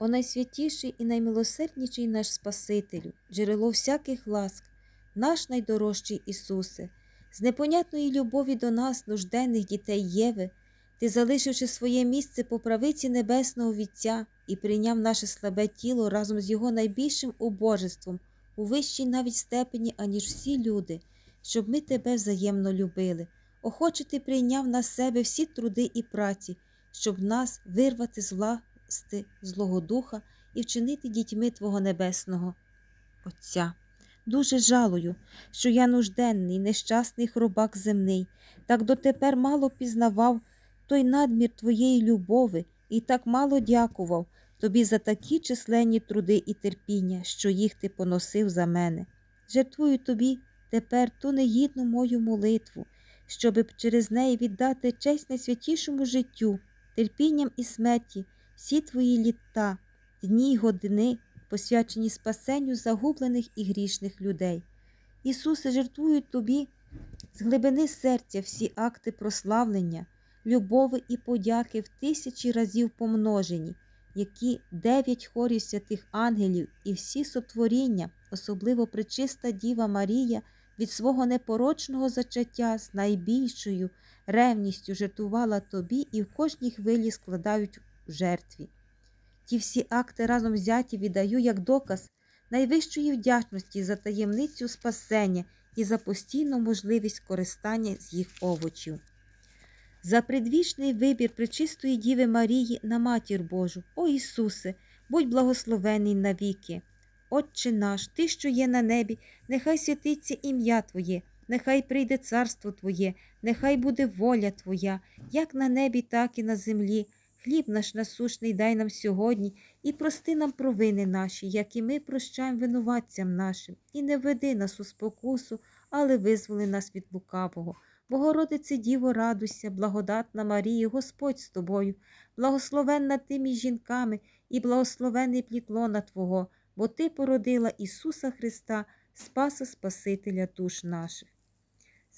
О найсвятіший і наймилосердніший наш Спасителю, джерело всяких ласк, наш найдорожчий Ісусе, з непонятної любові до нас, нужденних дітей Єви, Ти, залишивши своє місце по правиці Небесного Вітця і прийняв наше слабе тіло разом з Його найбільшим убожеством у вищій навіть степені, аніж всі люди, щоб ми Тебе взаємно любили. Охоче Ти прийняв на себе всі труди і праці, щоб нас вирвати з власти Злого Духа і вчинити дітьми Твого Небесного Отця. Дуже жалую, що я нужденний, нещасний хробак земний, так дотепер мало пізнавав той надмір Твоєї любови і так мало дякував Тобі за такі численні труди і терпіння, що їх ти поносив за мене. Жертвую тобі тепер ту негідну мою молитву, щоби через неї віддати честь найсвятішому життю, терпінням і смерті, всі твої літа, дні й години, посвячені спасенню загублених і грішних людей. Ісусе, жертвую тобі з глибини серця всі акти прославлення, любови і подяки в тисячі разів помножені, які дев'ять хорів святих ангелів і всі сотворіння, особливо пречиста Діва Марія, від свого непорочного зачаття з найбільшою ревністю жертвувала тобі і в кожній хвилі складають жертві. Ті всі акти разом взяті віддаю як доказ найвищої вдячності за таємницю спасення і за постійну можливість користання з їх овочів. За предвічний вибір пречистої Діви Марії на Матір Божу, О Ісусе, будь благословений навіки. Отче наш, Ти, що є на небі, нехай святиться ім'я Твоє, нехай прийде царство Твоє, нехай буде воля Твоя, як на небі, так і на землі. Хліб наш насушний дай нам сьогодні і прости нам провини наші, як і ми прощаємо винуватцям нашим, і не веди нас у спокусу, але визволи нас від лукавого. Богородице Діво, радуйся, благодатна Марія, Господь з тобою, благословенна ти між жінками, і благословений плід лона Твого, бо Ти породила Ісуса Христа, Спаса Спасителя душ наших.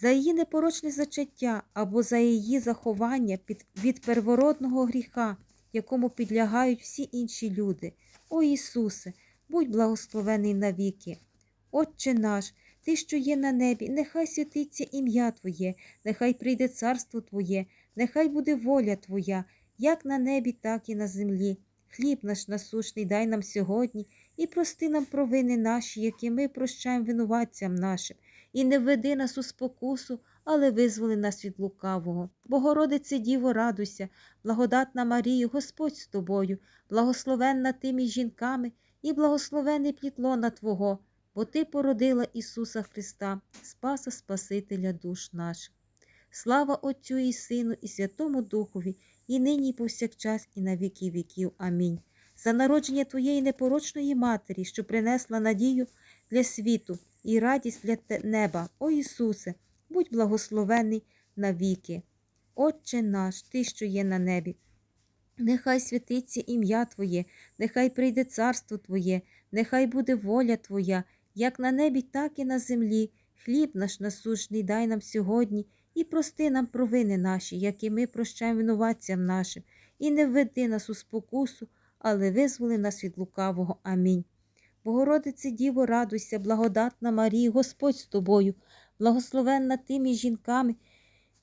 За її непорочне зачаття або за її заховання від первородного гріха, якому підлягають всі інші люди. О Ісусе, будь благословений навіки. Отче наш, Ти, що є на небі, нехай святиться ім'я Твоє, нехай прийде царство Твоє, нехай буде воля Твоя, як на небі, так і на землі. Хліб наш насушний дай нам сьогодні і прости нам провини наші, які ми прощаємо винуватцям нашим, і не веди нас у спокусу, але визволи нас від лукавого. Богородице Діво, радуйся, благодатна Марія, Господь з тобою, благословенна ти між жінками, і благословений плід лона Твого, бо Ти породила Ісуса Христа, Спаса Спасителя душ наших. Слава Отцю і Сину, і Святому Духові, і нині, і повсякчас, і на віки віків. Амінь. За народження Твоєї непорочної Матері, що принесла надію для світу і радість для неба, О Ісусе, будь благословений навіки. Отче наш, Ти, що є на небі. Нехай святиться ім'я Твоє, нехай прийде царство Твоє, нехай буде воля Твоя, як на небі, так і на землі. Хліб наш насушний дай нам сьогодні і прости нам провини наші, які ми прощаємо винуватцям нашим, і не введи нас у спокусу, але визволи нас від лукавого. Амінь. Богородице Діво, радуйся, благодатна Марія, Господь з тобою, благословенна ти між жінками,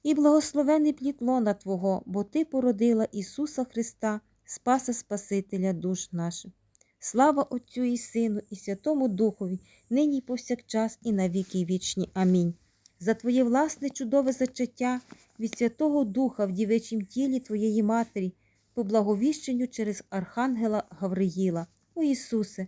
і благословений плід лона Твого, бо Ти породила Ісуса Христа, Спаса Спасителя душ наших. Слава Отцю і Сину, і Святому Духові, нині й повсякчас, і на віки вічні. Амінь. За Твоє власне чудове зачаття від Святого Духа в дівичім тілі Твоєї Матері, по благовіщенню через Архангела Гавриїла. О Ісусе,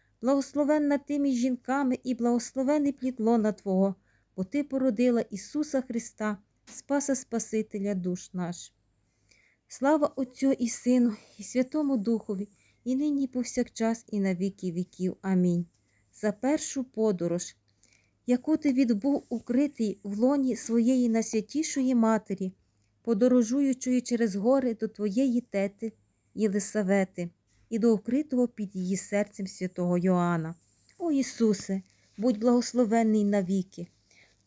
благословенна ти між жінками і благословений плід лона Твого, бо Ти породила Ісуса Христа, Спаса Спасителя душ наш. Слава Отцю і Сину, і Святому Духові, і нині повсякчас, і на віки віків. Амінь. За першу подорож, яку ти відбув укритий в лоні своєї найсвятішої матері, подорожуючи через гори до твоєї тети Єлисавети і до укритого під її серцем святого Йоанна. О Ісусе, будь благословенний навіки.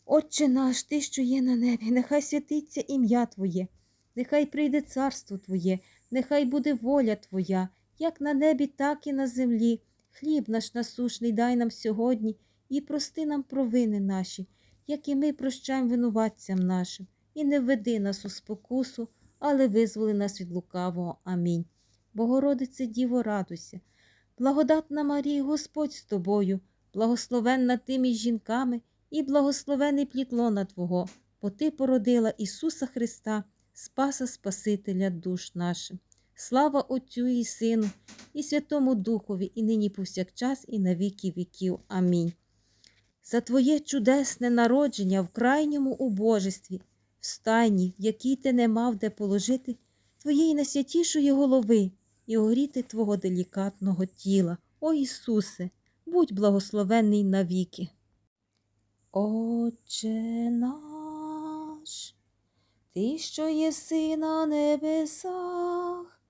Отче наш, Ти, що є на небі, нехай святиться ім'я Твоє, нехай прийде царство Твоє, нехай буде воля Твоя, як на небі, так і на землі. Хліб наш насушний дай нам сьогодні і прости нам провини наші, як і ми прощаємо винуватцям нашим, і не введи нас у спокусу, але визволи нас від лукавого. Амінь. Богородице Діво, радуйся, благодатна Марія, Господь з тобою, благословенна ти між жінками, і благословений плід лона Твого, бо Ти породила Ісуса Христа, Спаса Спасителя душ нашим. Слава Отцю і Сину, і Святому Духові, і нині повсякчас, і на віки віків. Амінь. За Твоє чудесне народження в крайньому убожестві, в стайні, в якій ти не мав де положити Твоєї найсвятішої голови і огріти Твого делікатного тіла. О Ісусе, будь благословенний навіки. Отче наш, Ти, що єси на небесах,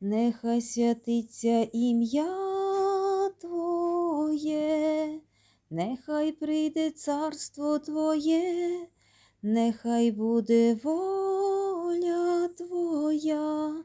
нехай святиться ім'я Твоє, нехай прийде царство Твоє, нехай буде воля Твоя,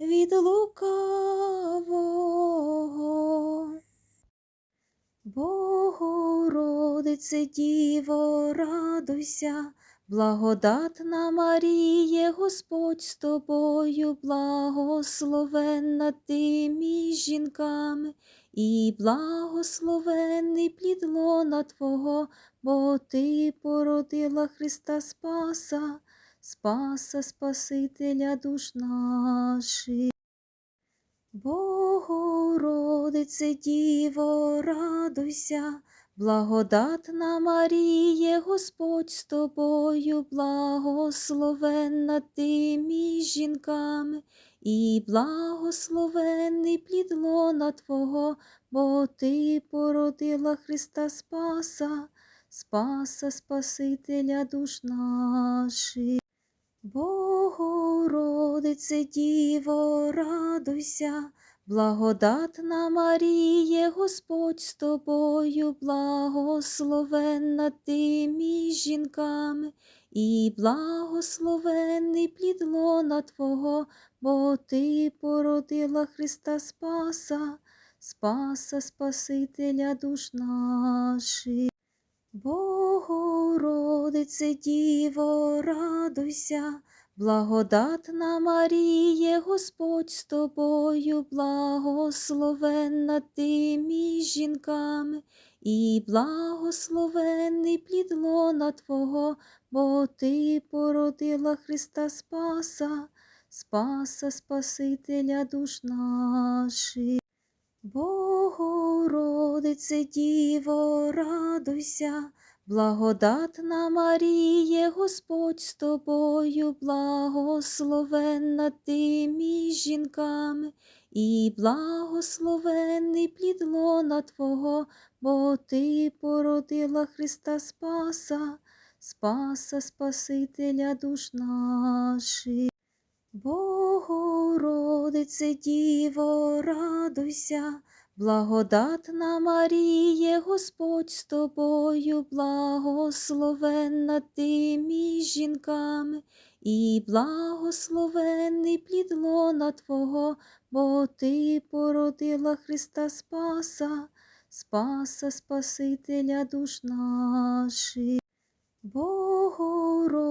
від лукавого. Богородице Діво, радуйся, благодатна Маріє, Господь з тобою, благословенна ти між жінками, і благословенний плід лона Твого, бо Ти породила Христа Спаса, Спаса Спасителя душ наших. Богородице Діво, радуйся, благодатна Маріє, Господь з тобою, благословенна ти між жінками, і благословенний плід лона Твого, бо Ти породила Христа Спаса, Спаса Спасителя душ наших. Богородице Діво, радуйся, благодатна Маріє, Господь з тобою, благословенна ти між жінками, і благословенний плід лона Твого, бо Ти породила Христа Спаса, Спаса Спасителя душ наших. Богородице Діво, радуйся, благодатна Маріє, Господь з тобою, благословенна ти між жінками, і благословенний плід лона Твого, бо Ти породила Христа Спаса, Спаса Спасителя душ наших. Богородице Діво, радуйся, благодатна Маріє, Господь з тобою, благословенна ти між жінками, і благословенний плід лона Твого, бо Ти породила Христа Спаса, Спаса Спасителя душ наших. Богородице Діво, радуйся, благодатна Маріє, Господь з тобою, благословенна ти між жінками, і благословенний плід лона Твого, бо Ти породила Христа Спаса, Спаса Спасителя душ наших. Богородице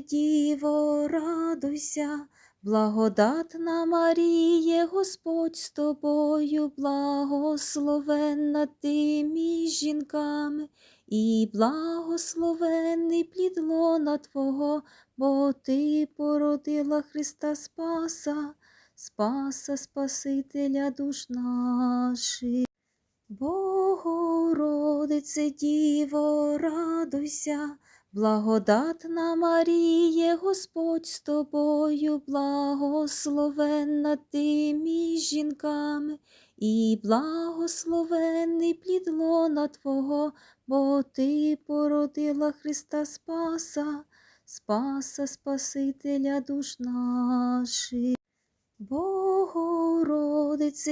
Діво, радуйся, Благодатна Маріє, Господь з тобою, благословенна ти між жінками, і благословенний плід лона Твого, бо Ти породила Христа Спаса, Спаса Спасителя душ наших. Богородице Діво, радуйся, благодатна Маріє, Господь з тобою, благословенна ти між жінками, і благословенний плід лона Твого, бо Ти породила Христа Спаса, Спаса Спасителя душ наших. Богородице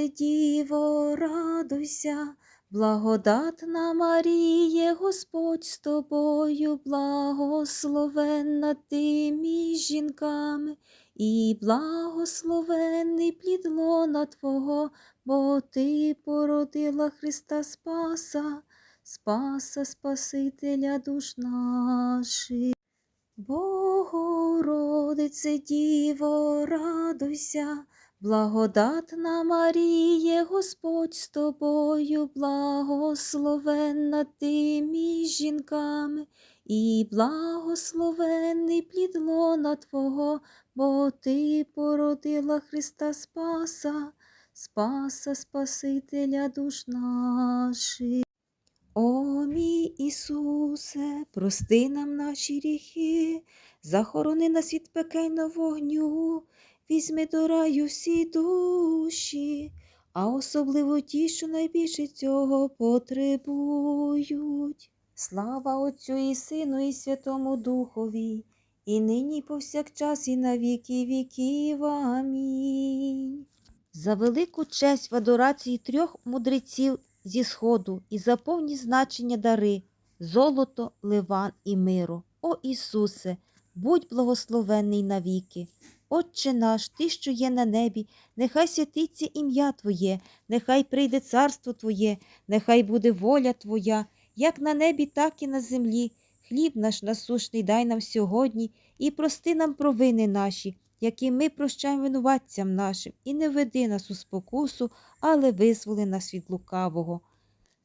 Діво, радуйся, благодатна Маріє, Господь з тобою, благословенна ти між жінками, і благословенний плід лона Твого, бо Ти породила Христа Спаса, Спаса Спасителя душ наших. Богородице Діво, радуйся, благодатна Маріє, Господь з тобою, благословенна ти між жінками, і благословенний плід лона Твого, бо Ти породила Христа Спаса, Спаса Спасителя душ наших. Мій Ісусе, прости нам наші гріхи, захорони нас від пекельного вогню, візьми до раю всі душі, а особливо ті, що найбільше цього потребують. Слава Отцю і Сину, і Святому Духові, і нині, і повсякчас, і на віки віків. Амінь. За велику честь в адорації трьох мудреців зі сходу і за повні значення дари золото, ливан і миру. О Ісусе, будь благословенний навіки. Отче наш, Ти, що є на небі, нехай святиться ім'я Твоє, нехай прийде царство Твоє, нехай буде воля Твоя, як на небі, так і на землі. Хліб наш насушний дай нам сьогодні і прости нам провини наші, які ми прощаємо винуватцям нашим, і не веди нас у спокусу, але визволи нас від лукавого.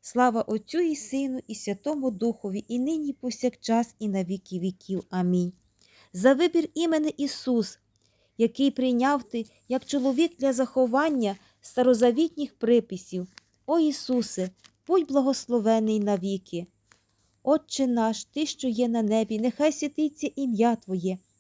Слава Отцю і Сину, і Святому Духові, і нині, і повсякчас, і на віки віків. Амінь. За вибір імени Ісус, який прийняв ти як чоловік для заховання старозавітніх приписів. О Ісусе, будь благословений навіки. Отче наш, Ти, що є на небі, нехай святиться ім'я Твоє,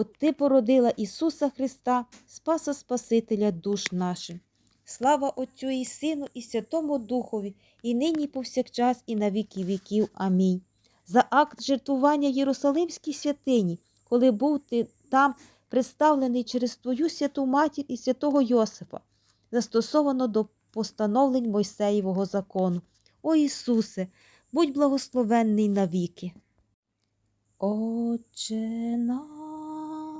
бо Ти породила Ісуса Христа, Спаса Спасителя душ наших. Слава Отцю і Сину, і Святому Духові, і нині, і повсякчас, і на віки віків. Амінь. За акт жертвування Єрусалимській святині, коли був ти там представлений через Твою святу матір і святого Йосифа, застосовано до постановлень Мойсеєвого закону. О Ісусе, будь благословенний навіки. Отче наш,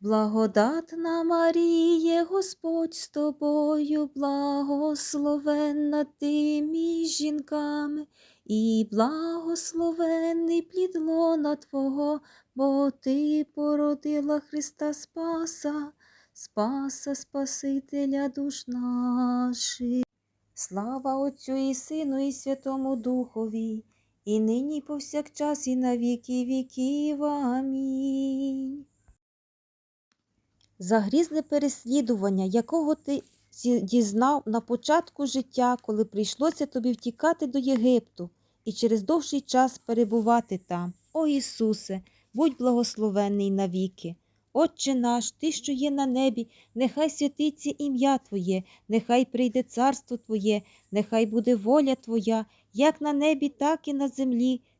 Благодатна Маріє, Господь з тобою, благословенна ти між жінками, і благословенний плід лона Твого, бо Ти породила Христа Спаса, Спаса Спасителя душ наших. Слава Отцю і Сину, і Святому Духові, і нині, повсякчас, і на віки віків. Амінь. За грізне переслідування, якого ти дізнав на початку життя, коли прийшлося тобі втікати до Єгипту і через довший час перебувати там. О Ісусе, будь благословенний навіки. Отче наш, Ти, що є на небі, нехай святиться ім'я Твоє, нехай прийде царство Твоє, нехай буде воля Твоя, як на небі, так і на землі.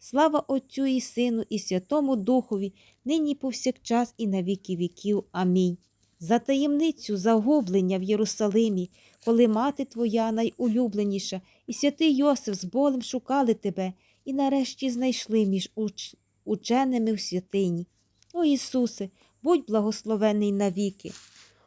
Слава Отцю і Сину, і Святому Духові, нині повсякчас, і на віки віків. Амінь. За таємницю загублення в Єрусалимі, коли мати твоя найулюбленіша, і святий Йосиф з болем шукали тебе, і нарешті знайшли між уч... ученими в святині. О Ісусе, будь благословений навіки.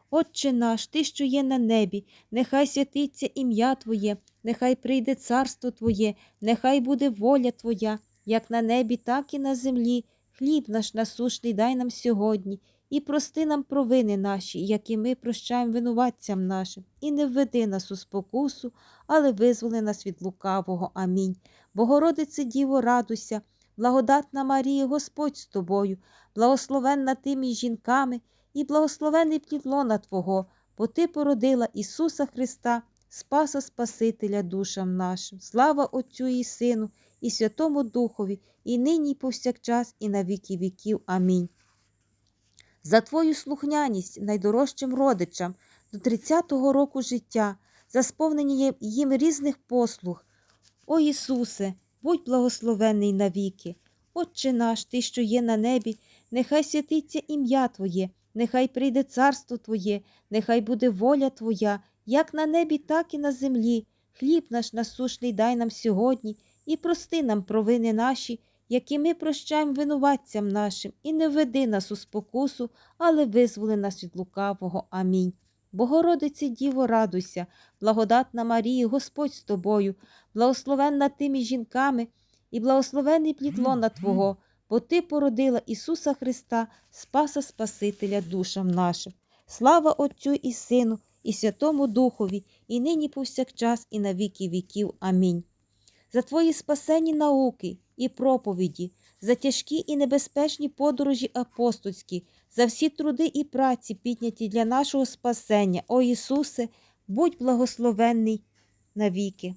Отче наш, Ти, що є на небі, нехай святиться ім'я Твоє, нехай прийде царство Твоє, нехай буде воля Твоя, як на небі, так і на землі. Хліб наш насушний дай нам сьогодні, і прости нам провини наші, які ми прощаємо винуватцям нашим, і не введи нас у спокусу, але визволи нас від лукавого. Амінь. Богородице Діво, радуйся, благодатна Марія, Господь з тобою, благословенна ти між жінками, і благословений плід лона Твого, бо Ти породила Ісуса Христа, Спаса Спасителя душам нашим. Слава Отцю і Сину, і Святому Духові, і нині, і повсякчас, і на віки віків. Амінь. За Твою слухняність найдорожчим родичам до 30-го року життя, за сповнення їм різних послуг. О Ісусе, будь благословений навіки. Отче наш, Ти, що є на небі, нехай святиться ім'я Твоє, нехай прийде царство Твоє, нехай буде воля Твоя, як на небі, так і на землі. Хліб наш насушний дай нам сьогодні, і прости нам провини наші, які ми прощаємо винуватцям нашим, і не веди нас у спокусу, але визволи нас від лукавого. Амінь. Богородице Діво, радуйся, благодатна Марія, Господь з тобою, благословенна ти між жінками, і благословений плід лона Твого, бо Ти породила Ісуса Христа, Спаса Спасителя душам нашим. Слава Отцю і Сину, і Святому Духові, і нині повсякчас, і на віки віків. Амінь. За Твої спасені науки і проповіді, за тяжкі і небезпечні подорожі апостольські, за всі труди і праці, підняті для нашого спасення, О Ісусе, будь благословенний навіки.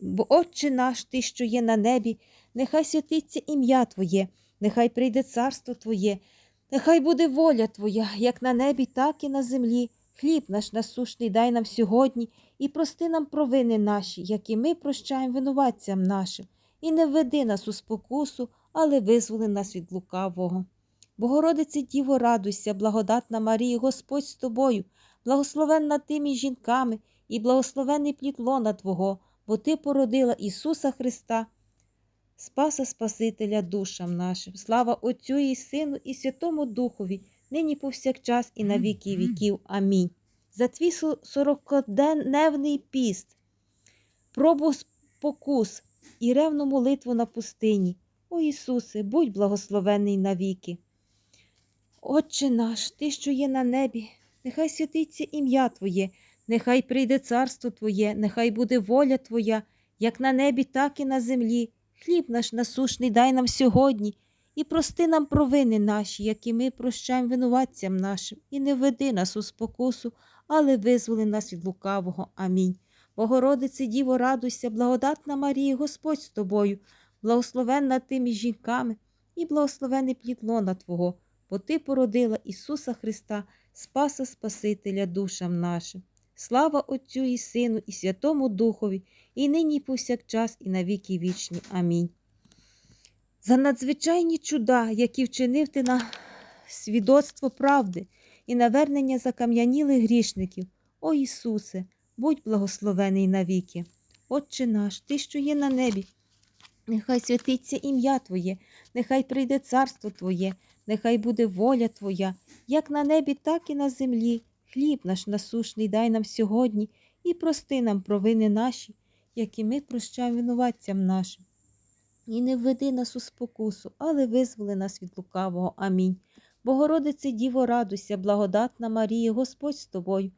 Бо Отче наш, Ти, що є на небі, нехай святиться ім'я Твоє, нехай прийде царство Твоє, нехай буде воля Твоя, як на небі, так і на землі. Хліб наш насушний дай нам сьогодні, і прости нам провини наші, які ми прощаємо винуватцям нашим, і не введи нас у спокусу, але визволи нас від лукавого. Богородице Діво, радуйся, благодатна Марія, Господь з тобою, благословенна ти між жінками, і благословений плід лона Твого, бо Ти породила Ісуса Христа, Спаса Спасителя душам нашим. Слава Отцю і Сину, і Святому Духові, нині повсякчас, і на віки віків. Амінь. За твій со- сорокодневний піст, пробу спокус і ревну молитву на пустині. О Ісусе, будь благословений навіки. Отче наш, Ти, що є на небі, нехай святиться ім'я Твоє, нехай прийде царство Твоє, нехай буде воля Твоя, як на небі, так і на землі. Хліб наш насушний дай нам сьогодні, і прости нам провини наші, які ми прощаємо винуватцям нашим, і не веди нас у спокусу, але визволи нас від лукавого. Амінь. Богородице Діво, радуйся, благодатна Марія, Господь з тобою, благословенна ти між жінками, і благословений плід лона Твого, бо Ти породила Ісуса Христа, Спаса Спасителя душам нашим. Слава Отцю і Сину, і Святому Духові, і нині, і повсякчас, і на віки вічні. Амінь. За надзвичайні чуда, які вчинив ти на свідоцтво правди і навернення закам'янілих грішників. О Ісусе, будь благословений навіки. Отче наш, Ти, що є на небі, нехай святиться ім'я Твоє, нехай прийде царство Твоє, нехай буде воля Твоя, як на небі, так і на землі. Хліб наш насушний дай нам сьогодні і прости нам провини наші, які ми прощаємо винуватцям нашим. І не введи нас у спокусу, але визволи нас від лукавого. Амінь. Богородице Діво, радуйся, благодатна Марія, Господь з тобою,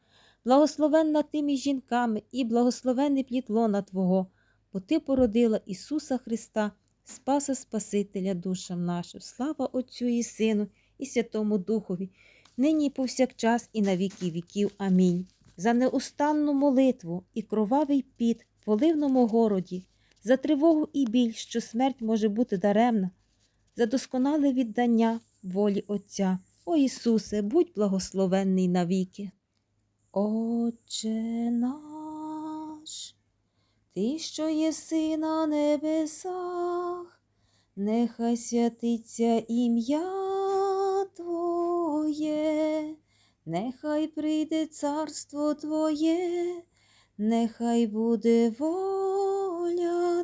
благословенна ти між жінками і благословенний плід лона Твого, бо Ти породила Ісуса Христа, Спаса Спасителя душам нашим. Слава Отцю і Сину, і Святому Духові, нині і повсякчас, і на віки віків. Амінь. За неустанну молитву і кровавий піт в поливному городі, за тривогу і біль, що смерть може бути даремна, за досконале віддання волі Отця. О Ісусе, будь благословенний навіки. Отче наш, Ти, що єси на небесах, нехай святиться ім'я Твоє, нехай прийде царство Твоє, нехай буде воля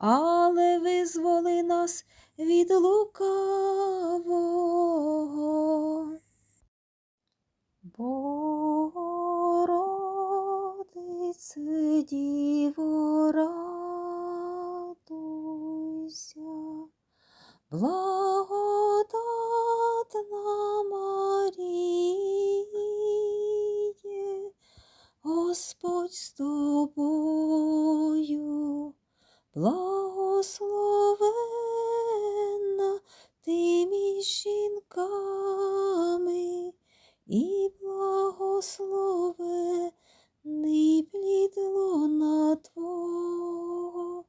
але визволи нас від лукавого. Богородице Діво, радуйся, благодатна Маріє, Господь з тобою, благословенна ти між жінками і благословений плід лона Твого,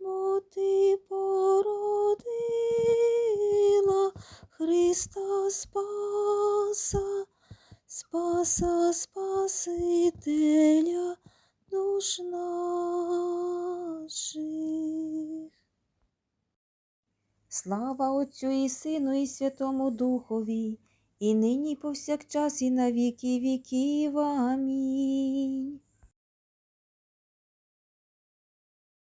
бо Ти породила Христа Спаса, Спаса Спасителя наших. Слава Отцю і Сину, і Святому Духові, і нині і повсякчас, і на віки віків. Амінь.